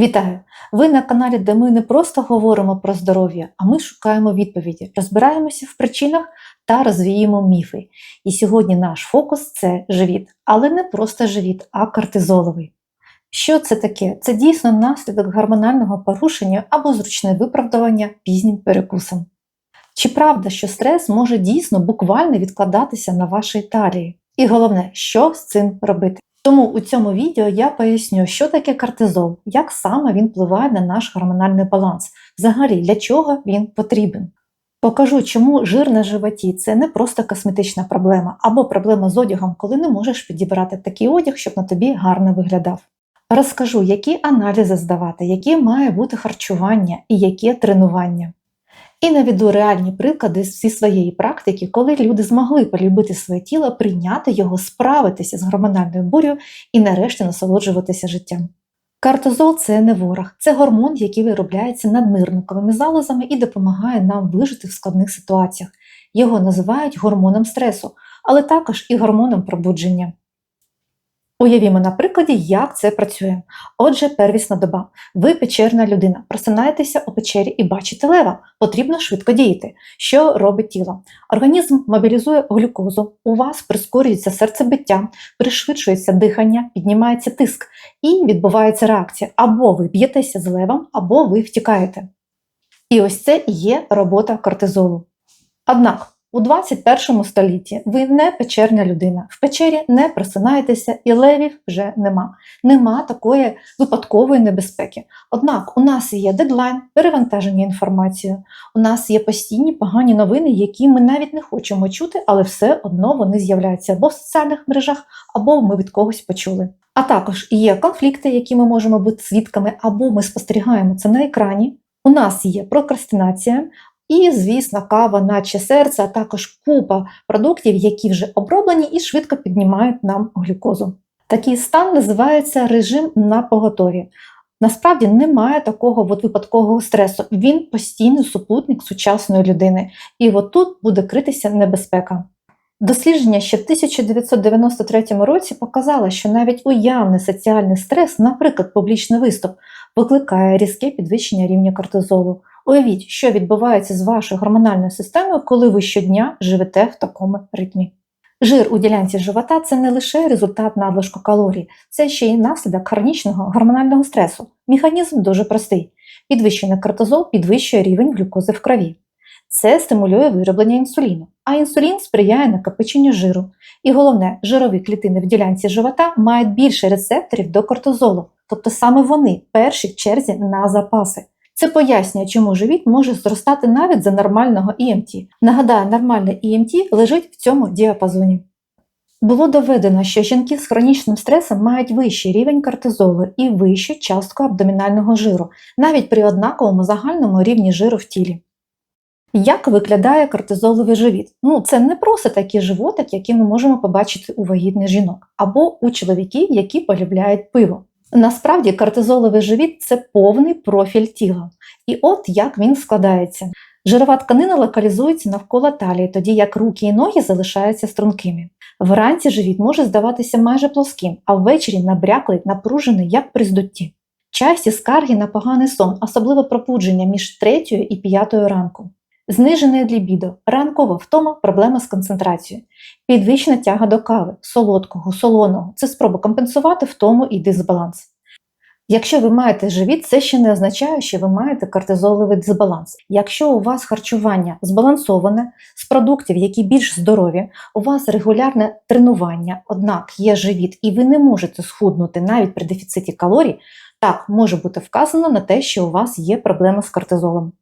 Вітаю! Ви на каналі, де ми не просто говоримо про здоров'я, а ми шукаємо відповіді, розбираємося в причинах та розвіємо міфи. І сьогодні наш фокус це живіт, але не просто живіт, а кортизоловий. Що це таке? Це дійсно наслідок гормонального порушення або зручне виправдування пізнім перекусом. Чи правда, що стрес може дійсно буквально відкладатися на вашій талії? І головне, що з цим робити? Тому у цьому відео я поясню, що таке кортизол, як саме він впливає на наш гормональний баланс, взагалі для чого він потрібен. Покажу, чому жир на животі це не просто косметична проблема або проблема з одягом, коли не можеш підібрати такий одяг, щоб на тобі гарно виглядав. Розкажу, які аналізи здавати, яке має бути харчування і яке тренування. І наведу реальні приклади зі своєї практики, коли люди змогли полюбити своє тіло, прийняти його, справитися з гормональною бур'ю і нарешті насолоджуватися життям. Кортизол – це не ворог, це гормон, який виробляється надмирниковими залозами і допомагає нам вижити в складних ситуаціях. Його називають гормоном стресу, але також і гормоном пробудження. Уявімо на прикладі, як це працює. Отже, первісна доба. Ви печерна людина, просинаєтеся у печері і бачите лева. Потрібно швидко діяти. Що робить тіло? Організм мобілізує глюкозу, у вас прискорюється серцебиття, пришвидшується дихання, піднімається тиск і відбувається реакція. Або ви б'єтеся з левом, або ви втікаєте. І ось це і є робота кортизолу. Однак, у 21 столітті ви не печерна людина. В печері не просинаєтеся, і левів вже нема. Нема такої випадкової небезпеки. Однак у нас є дедлайн, перевантаження інформацією, у нас є постійні погані новини, які ми навіть не хочемо чути, але все одно вони з'являються або в соціальних мережах, або ми від когось почули. А також є конфлікти, які ми можемо бути свідками, або ми спостерігаємо це на екрані. У нас є прокрастинація, і, звісно, кава, наче серце, а також купа продуктів, які вже оброблені і швидко піднімають нам глюкозу. Такий стан називається режим на поготові. Насправді немає такого от випадкового стресу. Він постійний супутник сучасної людини. І от тут буде критися небезпека. Дослідження ще в 1993 році показало, що навіть уявний соціальний стрес, наприклад, публічний виступ, викликає різке підвищення рівня кортизолу. Уявіть, що відбувається з вашою гормональною системою, коли ви щодня живете в такому ритмі. Жир у ділянці живота це не лише результат надлишку калорій, це ще й наслідок хронічного гормонального стресу. Механізм дуже простий. Підвищений кортизол підвищує рівень глюкози в крові. Це стимулює вироблення інсуліну, а інсулін сприяє накопиченню жиру. І головне, жирові клітини в ділянці живота мають більше рецепторів до кортизолу, тобто саме вони перші в черзі на запаси. Це пояснює, чому живіт може зростати навіть за нормального ІМТ. Нагадаю, нормальне ІМТ лежить в цьому діапазоні. Було доведено, що жінки з хронічним стресом мають вищий рівень кортизолу і вищу частку абдомінального жиру, навіть при однаковому загальному рівні жиру в тілі. Як виглядає кортизоловий живіт? Ну, це не просто такий животик, який ми можемо побачити у вагітних жінок, або у чоловіків, які полюбляють пиво. Насправді кортизоловий живіт це повний профіль тіла. І от як він складається. Жирова тканина локалізується навколо талії, тоді як руки і ноги залишаються стрункими. Вранці живіт може здаватися майже плоским, а ввечері набряклий, напружений, як при здутті. Часті скарги на поганий сон, особливо пробудження між третьою і п'ятою ранку. Знижене лібідо, ранкова втома, проблема з концентрацією, підвищена тяга до кави, солодкого, солоного це спроба компенсувати втому і дисбаланс. Якщо ви маєте живіт, це ще не означає, що ви маєте кортизоловий дисбаланс. Якщо у вас харчування збалансоване з продуктів, які більш здорові, у вас регулярне тренування, однак є живіт, і ви не можете схуднути навіть при дефіциті калорій, так може бути вказано на те, що у вас є проблеми з кортизолом.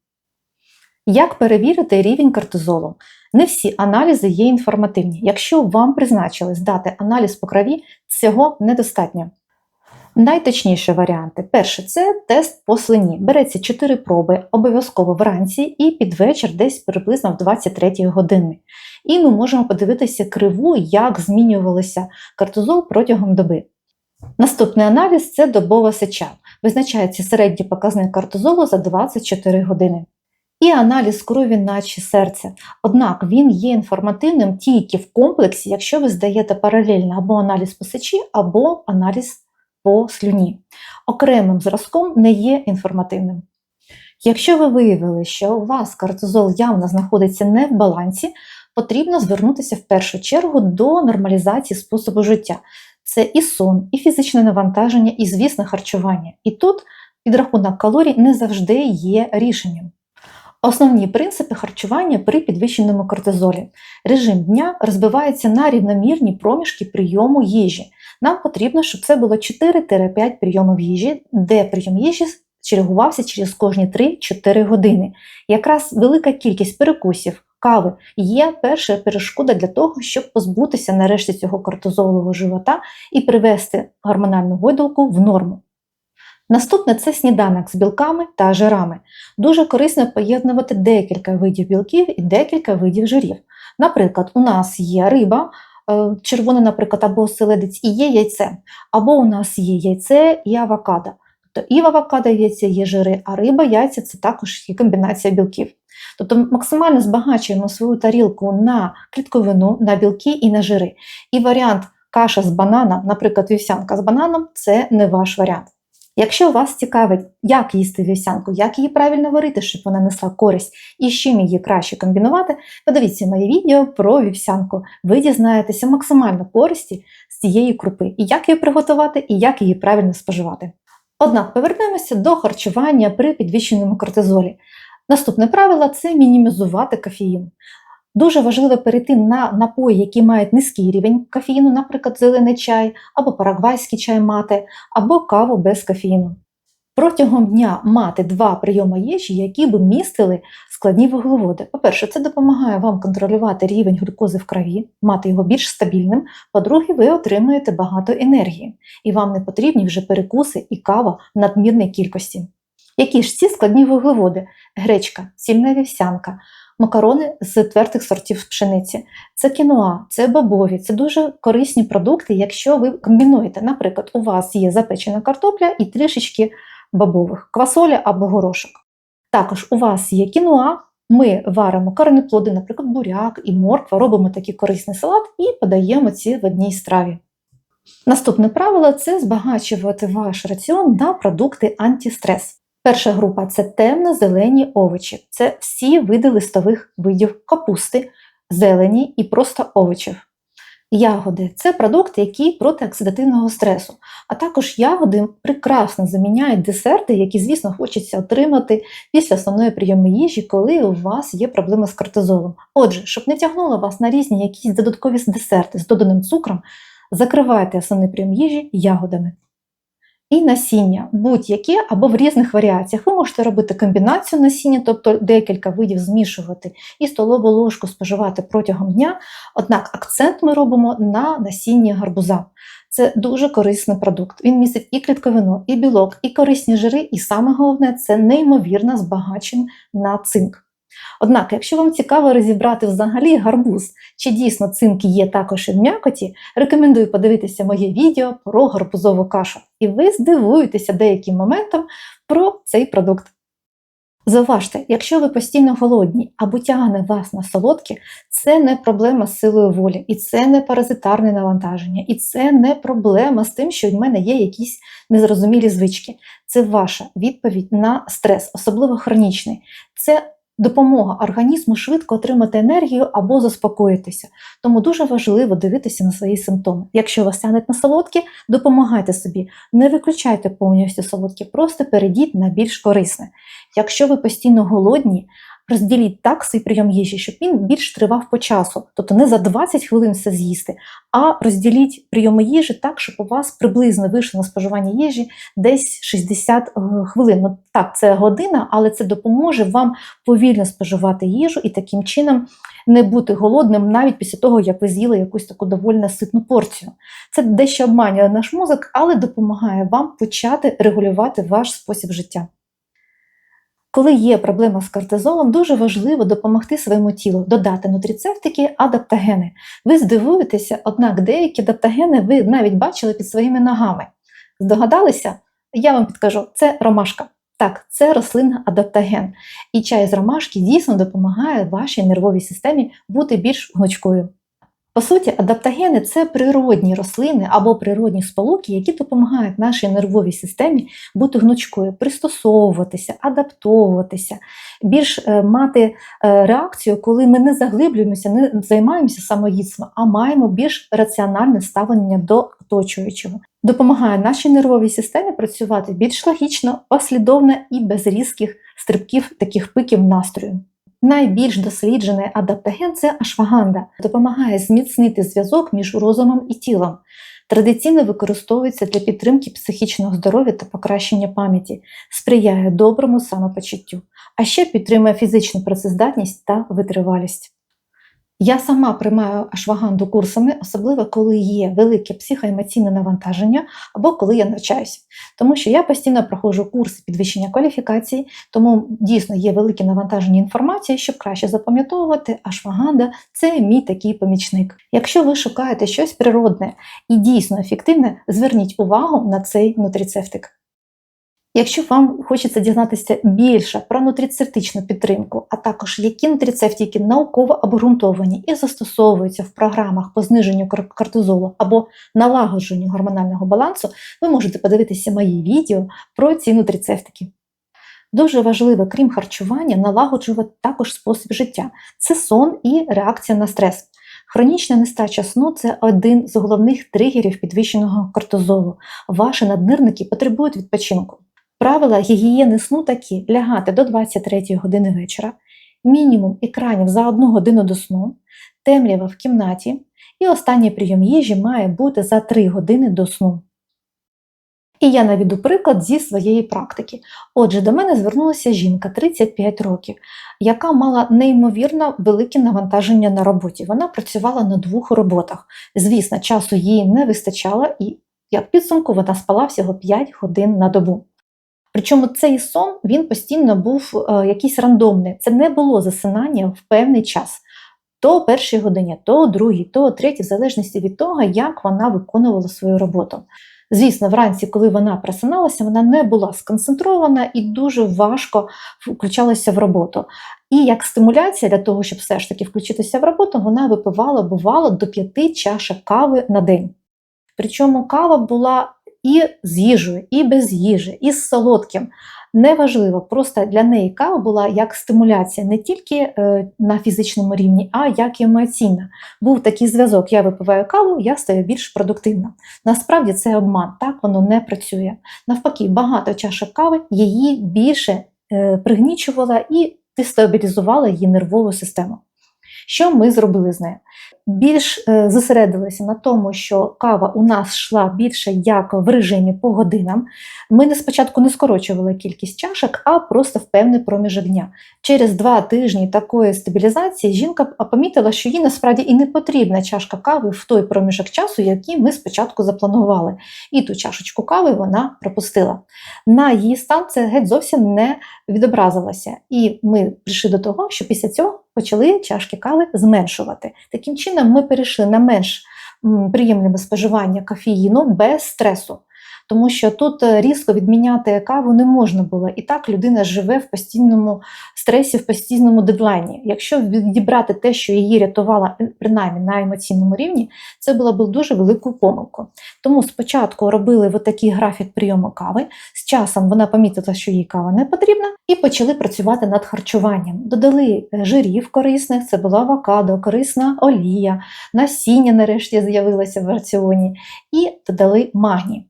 Як перевірити рівень кортизолу? Не всі аналізи є інформативні. Якщо вам призначили здати аналіз по крові, цього недостатньо. Найточніші варіанти. Перше це тест по слині. Береться 4 проби обов'язково вранці і під вечір, десь приблизно в 23 години. І ми можемо подивитися криву, як змінювалися кортизол протягом доби. Наступний аналіз це добова сеча. Визначається середній показник кортизолу за 24 години і аналіз крові, наче серця. Однак він є інформативним тільки в комплексі, якщо ви здаєте паралельно або аналіз по сечі, або аналіз по слюні. Окремим зразком не є інформативним. Якщо ви виявили, що у вас кортизол явно знаходиться не в балансі, потрібно звернутися в першу чергу до нормалізації способу життя. Це і сон, і фізичне навантаження, і, звісно, харчування. І тут підрахунок калорій не завжди є рішенням. Основні принципи харчування при підвищеному кортизолі. Режим дня розбивається на рівномірні проміжки прийому їжі. Нам потрібно, щоб це було 4-5 прийомів їжі, де прийом їжі чергувався через кожні 3-4 години. Якраз велика кількість перекусів, кави є перша перешкода для того, щоб позбутися нарешті цього кортизолового живота і привести гормональну гойдалку в норму. Наступне це сніданок з білками та жирами. Дуже корисно поєднувати декілька видів білків і декілька видів жирів. Наприклад, у нас є риба, е, червона, наприклад, або оселедець, і є яйце, або у нас є яйце і авокадо. Тобто і в авокадо яйця є жири, а риба, яйця це також є комбінація білків. Тобто максимально збагачуємо свою тарілку на клітковину, на білки і на жири. І варіант каша з бананом, наприклад, вівсянка з бананом це не ваш варіант. Якщо вас цікавить, як їсти вівсянку, як її правильно варити, щоб вона несла користь і з чим її краще комбінувати, подивіться моє відео про вівсянку. Ви дізнаєтеся максимально користі з цієї крупи, і як її приготувати, і як її правильно споживати. Однак повернемося до харчування при підвищеному кортизолі. Наступне правило це мінімізувати кофеїн. Дуже важливо перейти на напої, які мають низький рівень кофеїну, наприклад, зелений чай, або парагвайський чай мати, або каву без кофеїну. Протягом дня мати два прийоми їжі, які б містили складні вуглеводи. По-перше, це допомагає вам контролювати рівень глюкози в крові, мати його більш стабільним. По-друге, ви отримуєте багато енергії, і вам не потрібні вже перекуси і кава в надмірній кількості. Які ж ці складні вуглеводи? Гречка, цільна вівсянка, макарони з твердих сортів пшениці, це кіноа, це бобові, це дуже корисні продукти, якщо ви комбінуєте. Наприклад, у вас є запечена картопля і трішечки бобових, квасоля або горошок. Також у вас є кіноа, ми варимо корнеплоди, наприклад, буряк і морква, робимо такий корисний салат і подаємо ці в одній страві. Наступне правило це збагачувати ваш раціон на продукти антистрес. Перша група це темно-зелені овочі. Це всі види листових видів капусти, зелені і просто овочів. Ягоди це продукти, які проти оксидативного стресу. А також ягоди прекрасно заміняють десерти, які, звісно, хочеться отримати після основної прийому їжі, коли у вас є проблеми з кортизолом. Отже, щоб не тягнуло вас на різні якісь додаткові десерти з доданим цукром, закривайте основний прийом їжі ягодами. І насіння будь-які або в різних варіаціях. Ви можете робити комбінацію насіння, тобто декілька видів змішувати і столову ложку споживати протягом дня. Однак акцент ми робимо на насінні гарбуза. Це дуже корисний продукт. Він містить і клітковину, і білок, і корисні жири, і саме головне це неймовірно збагачень на цинк. Однак, якщо вам цікаво розібрати взагалі гарбуз, чи дійсно цинк є також і в м'якоті, рекомендую подивитися моє відео про гарбузову кашу, і ви здивуєтеся деяким моментом про цей продукт. Зауважте, якщо ви постійно голодні або тягне вас на солодкі, це не проблема з силою волі, і це не паразитарне навантаження, і це не проблема з тим, що в мене є якісь незрозумілі звички. Це ваша відповідь на стрес, особливо хронічний. Це допомога організму швидко отримати енергію або заспокоїтися. Тому дуже важливо дивитися на свої симптоми. Якщо вас тянуть на солодкі, допомагайте собі, не виключайте повністю солодкі, просто перейдіть на більш корисне. Якщо ви постійно голодні, розділіть так свій прийом їжі, щоб він більш тривав по часу. Тобто не за 20 хвилин все з'їсти, а розділіть прийоми їжі так, щоб у вас приблизно вийшло на споживання їжі десь 60 е, хвилин. Ну, Так, це година, але це допоможе вам повільно споживати їжу і таким чином не бути голодним навіть після того, як ви з'їли якусь таку доволі ситну порцію. Це дещо обманює наш мозок, але допомагає вам почати регулювати ваш спосіб життя. Коли є проблема з кортизолом, дуже важливо допомогти своєму тілу, додати нутрицептики, адаптогени. Ви здивуєтеся, однак деякі адаптогени ви навіть бачили під своїми ногами. Здогадалися? Я вам підкажу, це ромашка. Так, це рослинний адаптоген. І чай з ромашки дійсно допомагає вашій нервовій системі бути більш гнучкою. По суті, адаптогени це природні рослини або природні сполуки, які допомагають нашій нервовій системі бути гнучкою, пристосовуватися, адаптовуватися, більш е, мати е, реакцію, коли ми не заглиблюємося, не займаємося самоїдством, а маємо більш раціональне ставлення до оточуючого. Допомагає нашій нервовій системі працювати більш логічно, послідовно і без різких стрибків таких пиків настрою. Найбільш досліджений адаптоген це ашваганда, допомагає зміцнити зв'язок між розумом і тілом. Традиційно використовується для підтримки психічного здоров'я та покращення пам'яті, сприяє доброму самопочуттю, а ще підтримує фізичну працездатність та витривалість. Я сама приймаю ашваганду курсами, особливо коли є велике психоемоційне навантаження або коли я навчаюся. Тому що я постійно проходжу курси підвищення кваліфікації, тому дійсно є велике навантаження інформації, щоб краще запам'ятовувати. Ашваганда це мій такий помічник. Якщо ви шукаєте щось природне і дійсно ефективне, зверніть увагу на цей нутрицептик. Якщо вам хочеться дізнатися більше про нутрицептичну підтримку, а також які нутрицептики науково обґрунтовані і застосовуються в програмах по зниженню кортизолу або налагодженню гормонального балансу, ви можете подивитися мої відео про ці нутрицептики. Дуже важливо, крім харчування, налагоджувати також спосіб життя це сон і реакція на стрес. Хронічна нестача сну це один з головних тригерів підвищеного кортизолу. Ваші наднирники потребують відпочинку. Правила гігієни сну такі: лягати до 23 години вечора, мінімум екранів за 1 годину до сну, темрява в кімнаті, і останній прийом їжі має бути за 3 години до сну. І я наведу приклад зі своєї практики. Отже, до мене звернулася жінка 35 років, яка мала неймовірно велике навантаження на роботі. Вона працювала на двох роботах. Звісно, часу їй не вистачало, і як підсумку вона спала всього 5 годин на добу. Причому цей сон він постійно був е, якийсь рандомний. Це не було засинання в певний час. То о першій годині, то о другій, то о третій, в залежності від того, як вона виконувала свою роботу. Звісно, вранці, коли вона просиналася, вона не була сконцентрована і дуже важко включалася в роботу. І як стимуляція для того, щоб все ж таки включитися в роботу, вона випивала, бувало, до п'яти чашок кави на день. Причому кава була і з їжею, і без їжі, і з солодким. Неважливо, просто для неї кава була як стимуляція не тільки е, на фізичному рівні, а як і емоційна. Був такий зв'язок: я випиваю каву, я стаю більш продуктивна. Насправді це обман, так воно не працює. Навпаки, багато чашок кави її більше е, пригнічувала і дестабілізувала її нервову систему. Що ми зробили з нею? Більш е, зосередилися на тому, що кава у нас йшла більше як в режимі по годинам. Ми не спочатку не скорочували кількість чашок, а просто в певний проміжок дня. Через два тижні такої стабілізації жінка помітила, що їй насправді і не потрібна чашка кави в той проміжок часу, який ми спочатку запланували. І ту чашечку кави вона пропустила. На її стан це геть зовсім не відобразилося. І ми прийшли до того, що після цього почали чашки кави зменшувати. Таким чином, ми перейшли на менш приємне споживання кофеїну без стресу тому що тут е, різко відміняти каву не можна було. І так людина живе в постійному стресі, в постійному дедлайні. Якщо відібрати те, що її рятувало, е, принаймні на емоційному рівні, це було б дуже велику помилку. Тому спочатку робили такий графік прийому кави. З часом вона помітила, що їй кава не потрібна, і почали працювати над харчуванням. Додали е, жирів корисних, це була авокадо, корисна олія, насіння нарешті з'явилося в раціоні, і додали магній.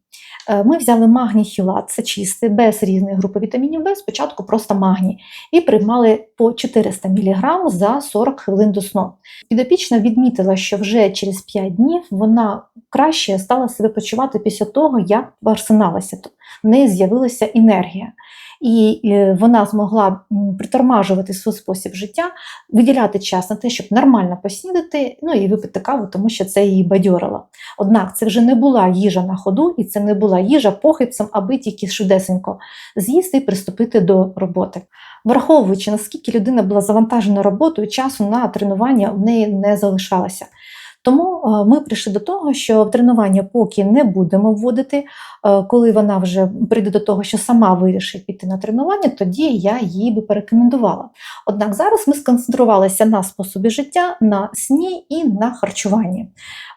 Е, ми взяли магній хілат, це чистий, без різних групи вітамінів В, спочатку просто магній, і приймали по 400 мг за 40 хвилин до сну. Підопічна відмітила, що вже через 5 днів вона краще стала себе почувати після того, як арсеналася. В неї з'явилася енергія і е, вона змогла притормажувати свій спосіб життя, виділяти час на те, щоб нормально поснідати, ну і випити каву, тому що це її бадьорило. Однак це вже не була їжа на ходу, і це не була їжа похибцем, аби тільки швидесенько з'їсти і приступити до роботи. Враховуючи, наскільки людина була завантажена роботою, часу на тренування в неї не залишалося. Тому е, ми прийшли до того, що в тренування поки не будемо вводити. Е, Коли вона вже прийде до того, що сама вирішить піти на тренування, тоді я її би порекомендувала. Однак зараз ми сконцентрувалися на способі життя, на сні і на харчуванні.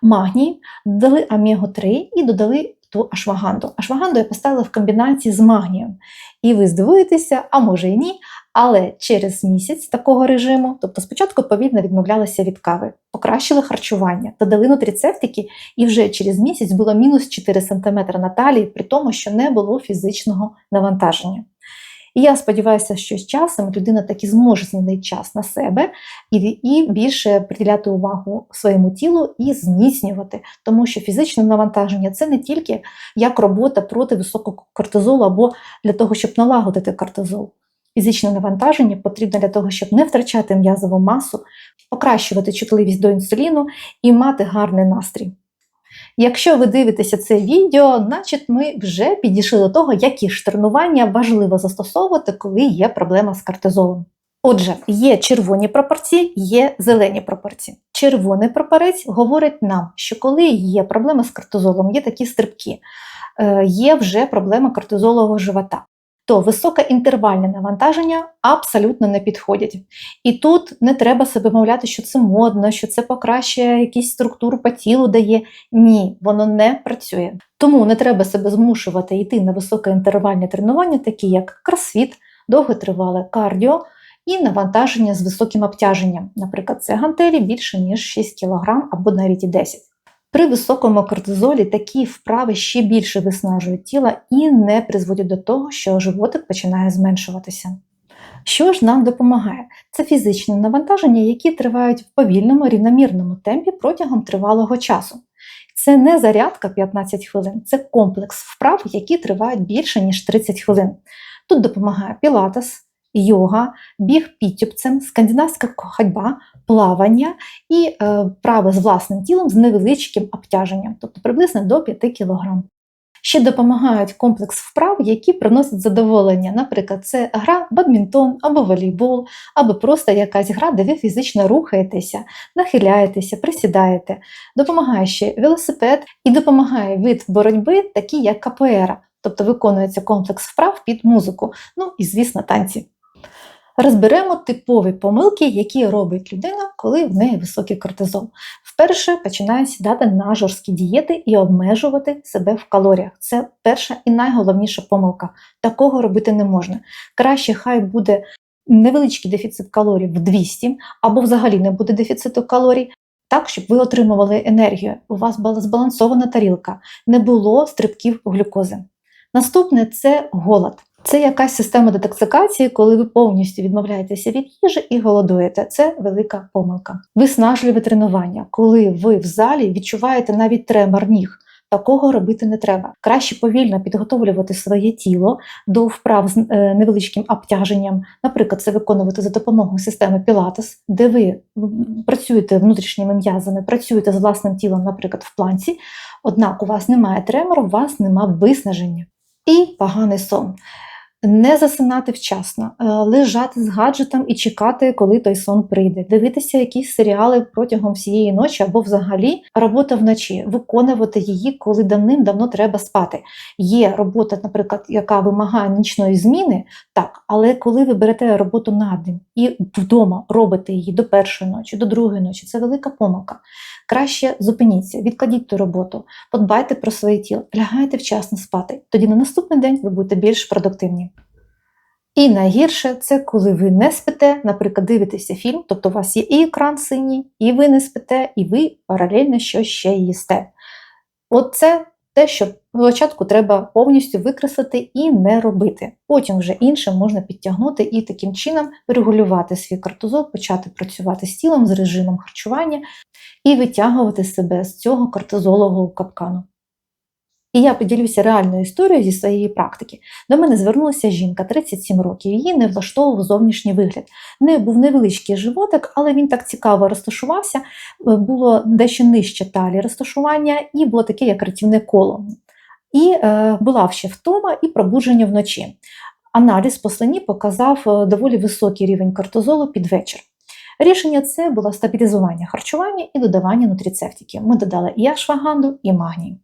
Магній, додали аміго 3 і додали ту ашваганду. Ашваганду я поставила в комбінації з магнієм. І ви здивуєтеся, а може і ні. Але через місяць такого режиму, тобто спочатку повільно відмовлялися від кави, покращили харчування, додали нутріцептики, і вже через місяць було мінус 4 см на талії, при тому, що не було фізичного навантаження. І я сподіваюся, що з часом людина таки зможе знайти час на себе і, і більше приділяти увагу своєму тілу і зміцнювати, тому що фізичне навантаження це не тільки як робота проти високого кортизолу або для того, щоб налагодити кортизол. Фізичне навантаження потрібно для того, щоб не втрачати м'язову масу, покращувати чутливість до інсуліну і мати гарний настрій. Якщо ви дивитеся це відео, значить ми вже підійшли до того, які ж важливо застосовувати, коли є проблема з кортизолом. Отже, є червоні пропорції, є зелені пропорції. Червоний прапорець говорить нам, що коли є проблема з кортизолом, є такі стрибки, е, є вже проблема кортизолового живота то високе інтервальне навантаження абсолютно не підходять. І тут не треба себе мовляти, що це модно, що це покращує якісь структуру по тілу дає. Ні, воно не працює. Тому не треба себе змушувати йти на високе інтервальне тренування, такі як кросфіт, довготривале кардіо і навантаження з високим обтяженням. Наприклад, це гантелі більше ніж 6 кг або навіть і 10 при високому кортизолі такі вправи ще більше виснажують тіло і не призводять до того, що животик починає зменшуватися. Що ж нам допомагає? Це фізичні навантаження, які тривають в повільному рівномірному темпі протягом тривалого часу. Це не зарядка 15 хвилин, це комплекс вправ, які тривають більше, ніж 30 хвилин. Тут допомагає пілатес, йога, біг підтюпцем, скандинавська ходьба, плавання і е, вправи з власним тілом з невеличким обтяженням, тобто приблизно до 5 кг. Ще допомагають комплекс вправ, які приносять задоволення. Наприклад, це гра бадмінтон або волейбол, або просто якась гра, де ви фізично рухаєтеся, нахиляєтеся, присідаєте. Допомагає ще велосипед і допомагає вид боротьби, такий як КПР, тобто виконується комплекс вправ під музику, ну і, звісно, танці. Розберемо типові помилки, які робить людина, коли в неї високий кортизол. Вперше починає сідати на жорсткі дієти і обмежувати себе в калоріях. Це перша і найголовніша помилка. Такого робити не можна. Краще хай буде невеличкий дефіцит калорій в 200, або взагалі не буде дефіциту калорій. Так, щоб ви отримували енергію, у вас була збалансована тарілка, не було стрибків глюкози. Наступне це голод. Це якась система детоксикації, коли ви повністю відмовляєтеся від їжі і голодуєте. Це велика помилка. Виснажливе тренування, коли ви в залі відчуваєте навіть тремор ніг. Такого робити не треба. Краще повільно підготовлювати своє тіло до вправ з е, невеличким обтяженням. Наприклад, це виконувати за допомогою системи Пілатес, де ви працюєте внутрішніми м'язами, працюєте з власним тілом, наприклад, в планці. Однак у вас немає тремору, у вас немає виснаження і поганий сон не засинати вчасно, е, лежати з гаджетом і чекати, коли той сон прийде, дивитися якісь серіали протягом всієї ночі або взагалі робота вночі, виконувати її, коли давним-давно треба спати. Є робота, наприклад, яка вимагає нічної зміни, так, але коли ви берете роботу на день і вдома робите її до першої ночі, до другої ночі, це велика помилка. Краще зупиніться, відкладіть ту роботу, подбайте про своє тіло, лягайте вчасно спати. Тоді на наступний день ви будете більш продуктивні. І найгірше це коли ви не спите, наприклад, дивитеся фільм, тобто у вас є і екран синій, і ви не спите, і ви паралельно щось ще їсте. От це те, що спочатку треба повністю викреслити і не робити. Потім вже інше можна підтягнути і таким чином регулювати свій кортизол, почати працювати з тілом, з режимом харчування і витягувати себе з цього кортизолового капкану. І я поділюся реальною історією зі своєї практики. До мене звернулася жінка 37 років, її не влаштовував зовнішній вигляд. Не був невеличкий животик, але він так цікаво розташувався, е, було дещо нижче талі розташування, і було таке, як рятівне коло. І е, була ще втома і пробудження вночі. Аналіз по слині показав е, доволі високий рівень кортизолу під вечір. Рішення це було стабілізування харчування і додавання нутріцептиків. Ми додали і ашваганду, і магній.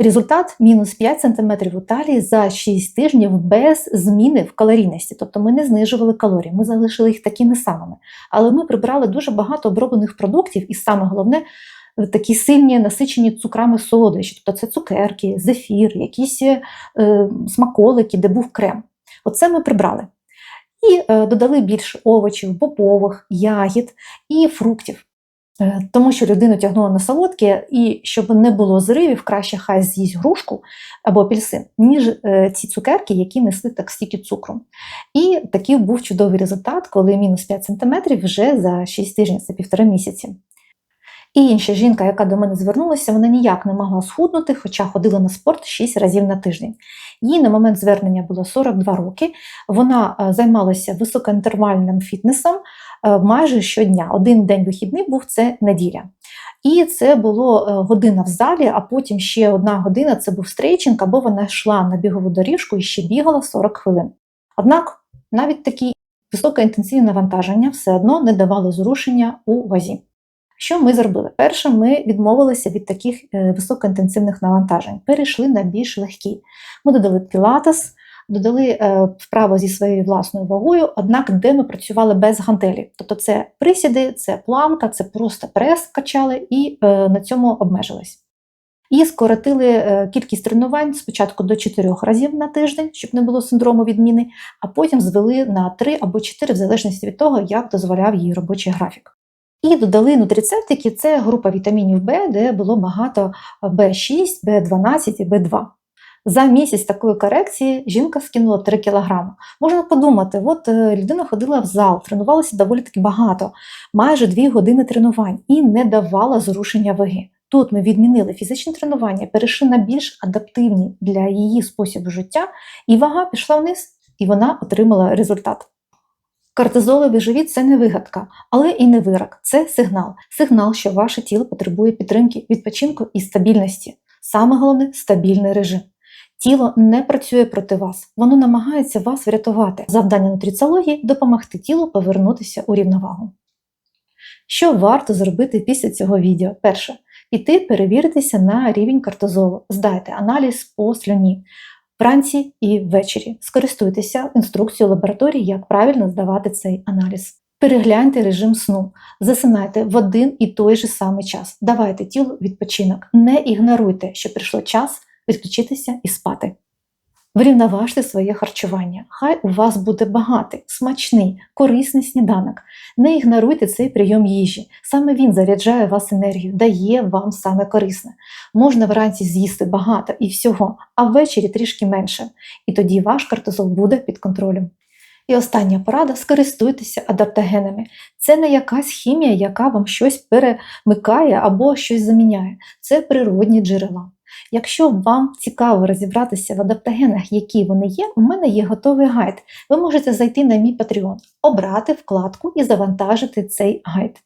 Результат мінус 5 см у талії за 6 тижнів без зміни в калорійності. Тобто ми не знижували калорії, ми залишили їх такими самими. Але ми прибрали дуже багато оброблених продуктів, і саме головне такі сильні насичені цукрами солодощі. Тобто це цукерки, зефір, якісь е, смаколики, де був крем. Оце ми прибрали. І е, додали більше овочів, бобових, ягід і фруктів. Е, тому що людину тягнуло на солодке, і щоб не було зривів, краще хай з'їсть грушку або апельсин, ніж е, ці цукерки, які несли так стільки цукру. І такий був чудовий результат, коли мінус 5 см вже за 6 тижнів, це півтора місяці. І інша жінка, яка до мене звернулася, вона ніяк не могла схуднути, хоча ходила на спорт 6 разів на тиждень. Їй на момент звернення було 42 роки. Вона е, займалася високоінтервальним фітнесом е, майже щодня. Один день вихідний був це неділя. І це було е, година в залі, а потім ще одна година це був стрейчинг, або вона йшла на бігову доріжку і ще бігала 40 хвилин. Однак навіть такі високоінтенсивні навантаження все одно не давало зрушення у вазі. Що ми зробили? Перше, ми відмовилися від таких е, високоінтенсивних навантажень, перейшли на більш легкі. Ми додали пілатес, додали е, вправо зі своєю власною вагою, однак де ми працювали без гантелі. Тобто це присіди, це планка, це просто прес качали і е, на цьому обмежились. І скоротили кількість тренувань спочатку до 4 разів на тиждень, щоб не було синдрому відміни, а потім звели на 3 або 4, в залежності від того, як дозволяв її робочий графік. І додали нутрицептики це група вітамінів В, де було багато В6, В12 і В2. За місяць такої корекції жінка скинула 3 кг. Можна подумати, от е, людина ходила в зал, тренувалася доволі таки багато, майже 2 години тренувань і не давала зрушення ваги. Тут ми відмінили фізичні тренування, перейшли на більш адаптивні для її спосібу життя, і вага пішла вниз, і вона отримала результат. Кортизоловий живіт це не вигадка, але і не вирок. Це сигнал. Сигнал, що ваше тіло потребує підтримки, відпочинку і стабільності. Саме головне стабільний режим. Тіло не працює проти вас, воно намагається вас врятувати. Завдання нутриціології допомогти тілу повернутися у рівновагу. Що варто зробити після цього відео? Перше, піти перевіритися на рівень кортизолу, здайте аналіз по слюні вранці і ввечері. Скористуйтеся інструкцією лабораторії, як правильно здавати цей аналіз. Перегляньте режим сну, засинайте в один і той же самий час. Давайте тілу відпочинок. Не ігноруйте, що прийшло час відключитися і спати. Врівноважте своє харчування. Хай у вас буде багатий, смачний, корисний сніданок. Не ігноруйте цей прийом їжі. Саме він заряджає вас енергію, дає вам саме корисне. Можна вранці з'їсти багато і всього, а ввечері трішки менше. І тоді ваш кортизол буде під контролем. І остання порада скористуйтеся адаптогенами. Це не якась хімія, яка вам щось перемикає або щось заміняє. Це природні джерела. Якщо вам цікаво розібратися в адаптогенах, які вони є, у мене є готовий гайд. Ви можете зайти на мій Patreon, обрати вкладку і завантажити цей гайд.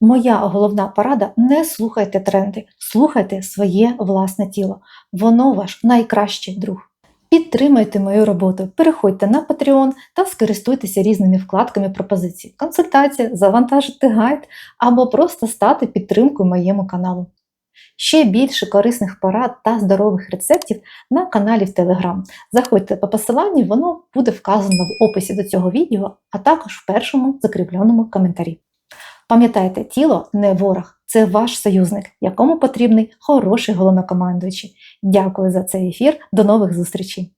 Моя головна порада не слухайте тренди, слухайте своє власне тіло. Воно ваш найкращий друг. Підтримайте мою роботу, переходьте на Patreon та скористуйтеся різними вкладками пропозицій, консультація, завантажити гайд або просто стати підтримкою моєму каналу. Ще більше корисних порад та здорових рецептів на каналі в Telegram. Заходьте по посиланню, воно буде вказано в описі до цього відео, а також в першому закріпленому коментарі. Пам'ятайте, тіло не ворог, це ваш союзник, якому потрібний хороший головнокомандуючий. Дякую за цей ефір. До нових зустрічей!